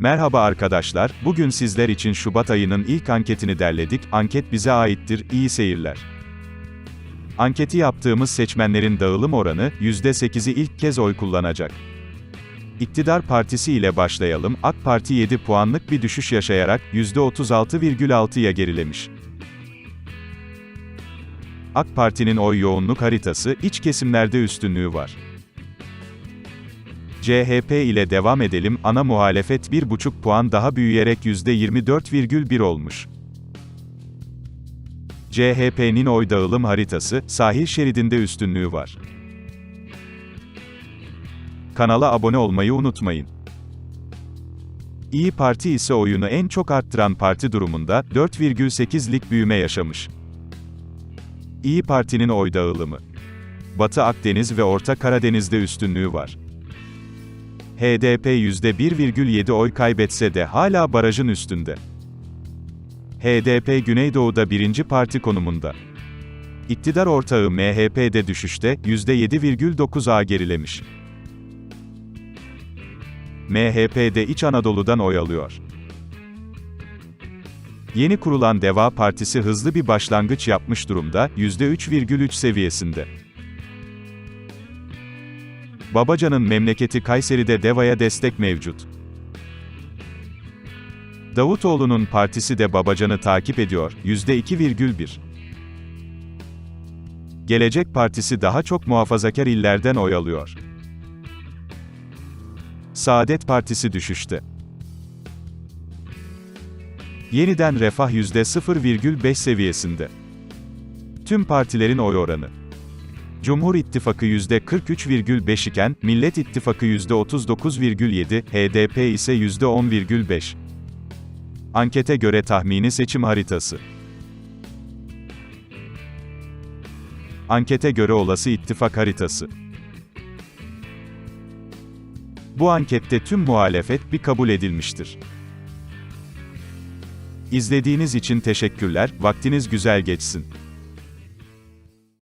Merhaba arkadaşlar, bugün sizler için Şubat ayının ilk anketini derledik, anket bize aittir, iyi seyirler. Anketi yaptığımız seçmenlerin dağılım oranı, %8'i ilk kez oy kullanacak. İktidar Partisi ile başlayalım, AK Parti 7 puanlık bir düşüş yaşayarak, %36,6'ya gerilemiş. AK Parti'nin oy yoğunluk haritası, iç kesimlerde üstünlüğü var. CHP ile devam edelim, ana muhalefet 1,5 puan daha büyüyerek %24,1 olmuş. CHP'nin oy dağılım haritası, sahil şeridinde üstünlüğü var. Kanala abone olmayı unutmayın. İyi Parti ise oyunu en çok arttıran parti durumunda, 4,8'lik büyüme yaşamış. İyi Parti'nin oy dağılımı. Batı Akdeniz ve Orta Karadeniz'de üstünlüğü var. HDP %1,7 oy kaybetse de hala barajın üstünde. HDP Güneydoğu'da birinci parti konumunda. İktidar ortağı MHP'de düşüşte, %7,9'a gerilemiş. MHP'de İç Anadolu'dan oy alıyor. Yeni kurulan Deva Partisi hızlı bir başlangıç yapmış durumda, %3,3 seviyesinde. Babacan'ın memleketi Kayseri'de Deva'ya destek mevcut. Davutoğlu'nun partisi de Babacan'ı takip ediyor, %2,1. Gelecek Partisi daha çok muhafazakar illerden oy alıyor. Saadet Partisi düşüşte. Yeniden Refah %0,5 seviyesinde. Tüm partilerin oy oranı. Cumhur İttifakı %43,5 iken, Millet İttifakı %39,7, HDP ise %10,5. Ankete göre tahmini seçim haritası. Ankete göre olası ittifak haritası. Bu ankette tüm muhalefet bir kabul edilmiştir. İzlediğiniz için teşekkürler, vaktiniz güzel geçsin.